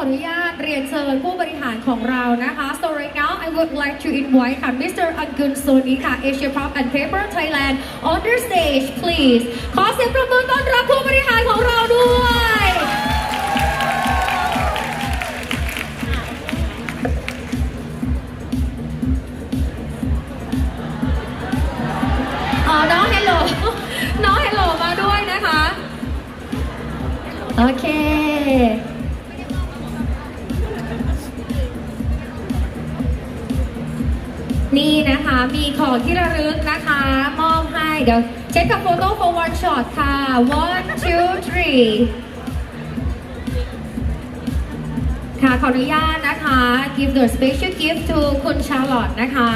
ออนุญาตเรียนเชิญผู้บริหารของเรานะคะ so right now I would like to invite ค่ะ Mr. Angun Soni ค่ะ Asia Prop and Paper Thailand on the stage please ขอเสียงประมือต้อนรับผู้บริหารของเราด้วย อ๋อ น้องเฮลโลน้องเฮลโลมาด้วยนะคะ โอเค นะคะ มีของที่ระลึกนะคะ มอบให้ เดี๋ยวเช็คกับโฟโต้ for one shot ค่ะ one two three ค่ะ ขออนุญาตนะคะ give the special gift to คุณชาร์ลอตนะคะ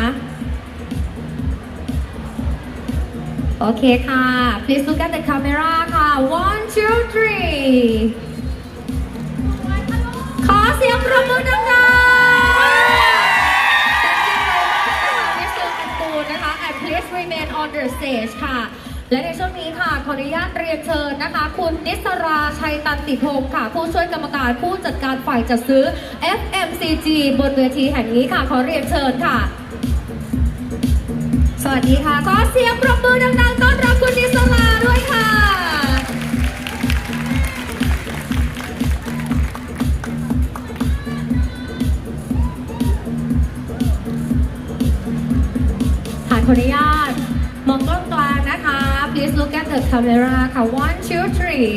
โอเคค่ะ please look at the camera ค่ะ one two three Just remain on the stage ค่ะ และในช่วงนี้ค่ะ ขออนุญาตเรียนเชิญนะคะ คุณนิสราชัยตันติพงศ์ค่ะ ผู้ช่วยกรรมการผู้จัดการฝ่ายจัดซื้อ FMCG บนเวทีแห่งนี้ค่ะ ขอเรียนเชิญค่ะ สวัสดีค่ะ ขอเสียงปรบมือดังๆต้อนรับคุณนิส ค่ะขออนุญาตมองกล้องกลางนะคะ please look at the camera ค่ะ one two three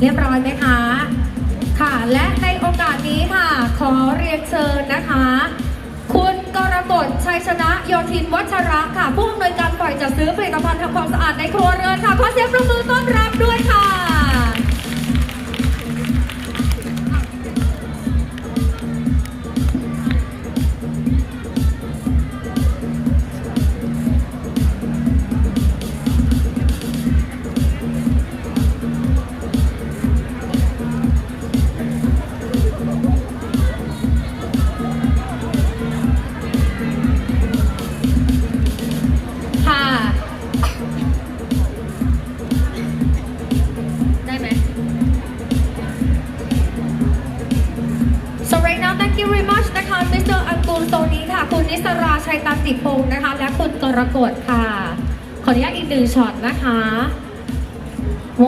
เรียบร้อยไหมคะค่ะ และในโอกาสนี้ค่ะ ขอเรียนเชิญนะคะ คุณกรกฎชัยชนะโยธินวัชระค่ะ ผู้อำนวยการฝ่ายจัดซื้อผลิตภัณฑ์ทำความสะอาดในครัวเรือนค่ะ ขอเสียงปรบมือต้อนรับด้วยค่ะ โซนี้ค่ะ คุณนิสราชัยตันติพงศ์นะคะ และคุณกรกฎค่ะ ขออนุญาตอีกหนึ่งช็อตนะคะ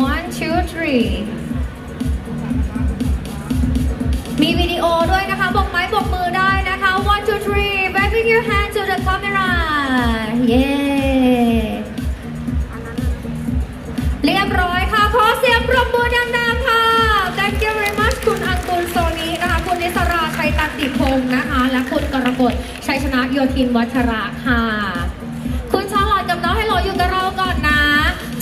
one two three มีวิดีโอด้วยนะคะบอกไม้บอกมือได้นะคะ one two three waving your hand to the camera yeah ชนะโยธินวัชระค่ะ